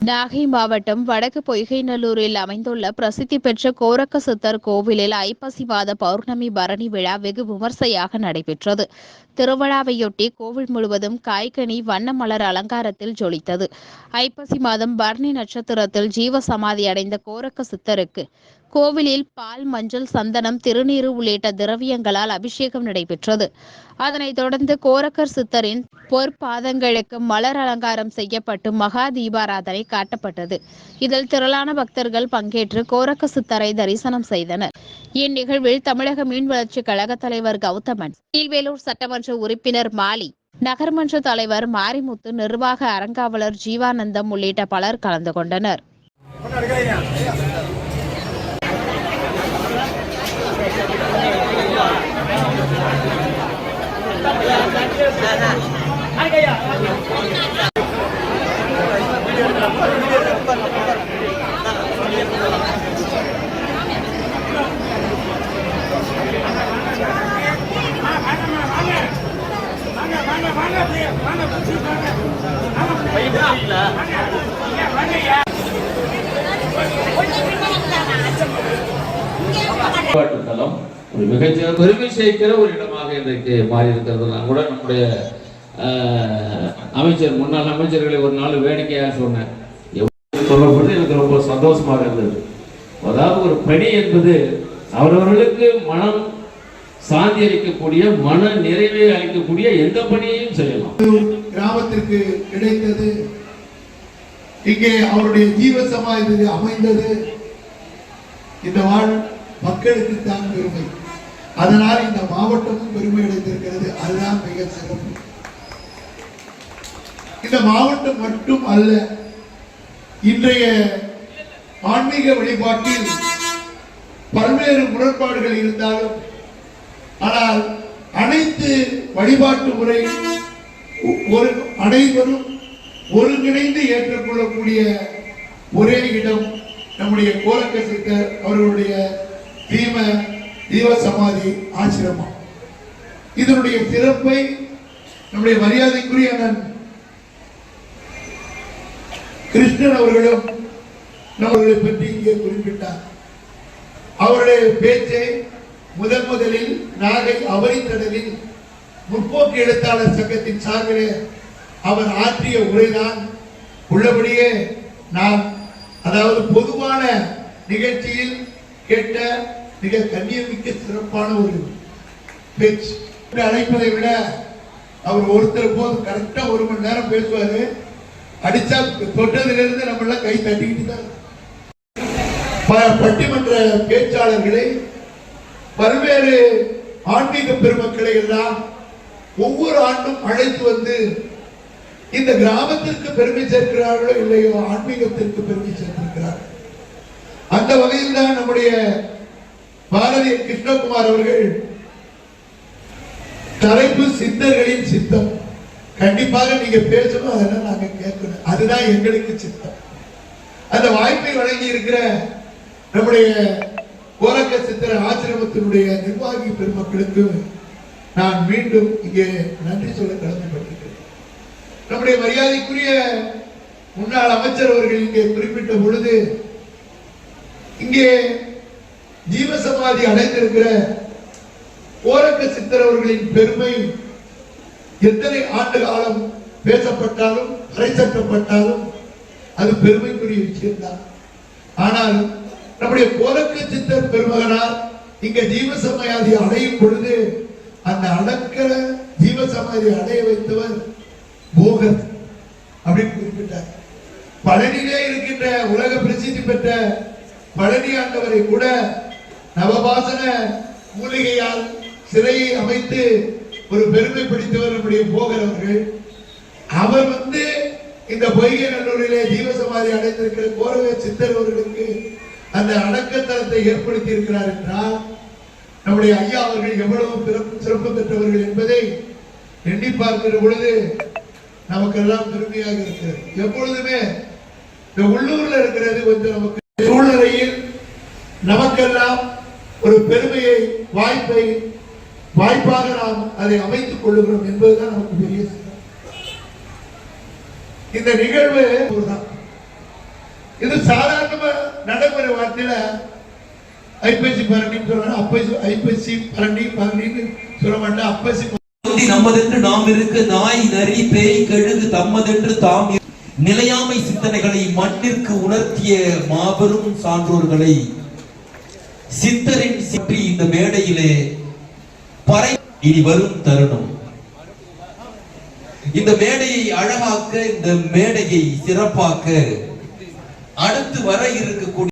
நாகை மாவட்டம் வடக்கு பொய்கைநல்லூரில் அமைந்துள்ள பிரசித்தி பெற்ற கோரக்க சித்தர் கோவிலில் ஐப்பசி மாத பௌர்ணமி பரணி விழா வெகு விமர்சையாக நடைபெற்றது. திருவிழாவையொட்டி கோவில் முழுவதும் காய்கனி வண்ண மலர் அலங்காரத்தில் ஜொலித்தது. ஐப்பசி மாதம் பரணி நட்சத்திரத்தில் ஜீவ சமாதி அடைந்த கோரக்க சித்தருக்கு கோவிலில் பால் மஞ்சள் சந்தனம் திருநீறு உள்ளிட்ட திரவியங்களால் அபிஷேகம் நடைபெற்றது. அதனைத் தொடர்ந்து கோரக்கர் சித்தரின் பொற்பாதங்களுக்கு மலர் அலங்காரம் செய்யப்பட்டு மகா தீபாராதனை காட்டப்பட்டது. இதில் திரளான பக்தர்கள் பங்கேற்று கோரக்க சித்தரை தரிசனம் செய்தனர். இந்நிகழ்வில் தமிழக மீன் வளர்ச்சி கழக தலைவர் கௌதமன் கீழ்வேலூர் சட்டமன்ற உறுப்பினர் மாலி நகர்மன்ற தலைவர் மாரிமுத்து நிர்வாக அறங்காவலர் ஜீவானந்தம் உள்ளிட்ட பலர் கலந்து கொண்டனர் வழிபாட்டு தலம் ஒரு பெருமை சேர்க்கிற ஒரு இடமாக இன்றைக்கு மாறி இருக்கிறது. கூட நம்முடைய அமைச்சர் முன்னாள் அமைச்சர்களை ஒரு நாள் வேடிக்கையாக சொன்னேன். எவ்வளவு சொல்லப்படுது எனக்கு ரொம்ப சந்தோஷமாக இருந்தது. அதாவது ஒரு பணி என்பது அவரவர்களுக்கு மனம் சாந்தி அளிக்கக்கூடிய மன நிறைவை அளிக்கக்கூடிய எந்த பணியையும் செய்யலாம். கிராமத்திற்கு கிடைத்தது. இங்கே அவருடைய ஜீவ சமாதி அமைந்தது. இந்த வாழ் மக்களுக்கு தான் பெருமை. அதனால் இந்த மாவட்டமும் பெருமை அடைந்திருக்கிறது அதுதான் மிக சிறப்பு இந்த மாவட்டம் மட்டும் அல்ல இன்றைய ஆன்மீக வழிபாட்டில் பல்வேறு முரண்பாடுகள் இருந்தாலும் ஆனால் அனைத்து வழிபாட்டு முறை ஒரு அனைவரும் ஒருங்கிணைந்து ஏற்றுக்கொள்ளக்கூடிய ஒரே இடம் நம்முடைய கோலக்க சித்தர் அவர்களுடைய தீம தீவ சமாதி ஆசிரமம். இதனுடைய சிறப்பை நம்முடைய மரியாதைக்குரிய அண்ணன் கிருஷ்ணன் அவர்களும் நம்மளை பற்றி இங்கே குறிப்பிட்டார். அவருடைய பேச்சை முதன் முதலில் நாகை அவரித்தடலில் முற்போக்கு எழுத்தாளர் சங்கத்தின் சார்பிலே அவர் ஆற்றிய உரைதான். உள்ளபடியே நான் அதாவது பொதுவான நிகழ்ச்சியில் கேட்ட மிக கண்ணியமிக்க சிறப்பான ஒரு பேச்சு. அழைப்பதை விட அவர் ஒருத்தர் போது கரெக்டா ஒரு மணி நேரம் பேசுவாரு. அடிச்சா தொட்டதிலிருந்து நம்ம எல்லாம் கை தட்டிக்கிட்டு தான் பட்டிமன்ற பேச்சாளர்களை பல்வேறு ஆன்மீக பெருமக்களை எல்லாம் ஒவ்வொரு ஆண்டும் அழைத்து வந்து இந்த கிராமத்திற்கு பெருமை சேர்க்கிறார்களோ இல்லையோ ஆன்மீகத்திற்கு பெருமை சேர்த்திருக்கிறார்கள். அந்த வகையில் தான் நம்முடைய பாரதிய கிருஷ்ணகுமார் அவர்கள் தலைப்பு சித்தர்களின் சித்தம். கண்டிப்பாக நீங்க பேசணும் அதெல்லாம் நாங்க கேட்கணும். அதுதான் எங்களுக்கு சித்தம். அந்த வாய்ப்பை வழங்கி இருக்கிற நம்முடைய கோரக்க சித்திர ஆசிரமத்தினுடைய நிர்வாகி பெருமக்களுக்கு நான் மீண்டும் இங்கே நன்றி சொல்ல கடமைப்பட்டிருக்கிறேன். நம்முடைய மரியாதைக்குரிய முன்னாள் அமைச்சர் அவர்கள் இங்கே குறிப்பிட்ட பொழுது இங்கே ஜீவசமாதி அடைந்திருக்கிற கோரக்க சித்தர் அவர்களின் பெருமை எத்தனை ஆண்டு காலம் பேசப்பட்டாலும் அரைச்சட்டப்பட்டாலும் அது பெருமைக்குரிய விஷயம்தான். ஆனால் நம்முடைய கோரக்க சித்தர் பெருமகனார் இங்க ஜீவசமாதி அடையும் பொழுது அந்த அடக்கிற ஜீவசமாதி அடைய வைத்தவர் போகர் அப்படின்னு குறிப்பிட்டார். பழனியிலே இருக்கின்ற உலக பிரசித்தி பெற்ற பழனி ஆண்டவரை கூட நவபாசன மூலிகையால் சிறையை அமைத்து ஒரு பெருமை பிடித்தவர் நம்முடைய போகர் அவர்கள். அவர் வந்து இந்த பொய்கை நல்லூரிலே ஜீவசமாதி அடைந்திருக்கிற கோரக சித்தர் அவர்களுக்கு அந்த அடக்கத்தலத்தை ஏற்படுத்தி இருக்கிறார் என்றால் நம்முடைய ஐயா அவர்கள் எவ்வளவு பிறப்பு சிறப்பு பெற்றவர்கள் என்பதை எண்ணி பார்க்கிற பொழுது நமக்கெல்லாம் பெருமையாக இருக்கிறது. எப்பொழுதுமே இந்த உள்ளூர்ல இருக்கிறது கொஞ்சம் நமக்கு சூழ்நிலையில் நமக்கெல்லாம் ஒரு பெருமையை வாய்ப்பை வாய்ப்பாக நாம் அதை அமைத்துக் கொள்ளுகிறோம் என்பதுதான் நமக்கு பெரிய இந்த நிகழ்வு இது சாதாரணமா நடைமுறை வார்த்தையில ஐப்பசி பரணின்னு சொல்றாங்க. அப்பசி ஐப்பசி பரணி பரணின்னு சொல்ல மாட்டேன். அப்பசி நமதென்று நாம் இருக்க. நாய் நரி பேய் கழுகு தம்மதென்று தாம் நிலையாமை சிந்தனைகளை மண்ணிற்கு உணர்த்திய மாபெரும் சான்றோர்களை சித்தரின் சிற்றி இந்த மேடையிலே பறை இனி வரும் தருணம். இந்த மேடையை அழகாக்க இந்த மேடையை சிறப்பாக்க அடுத்து வர இருக்கக்கூடிய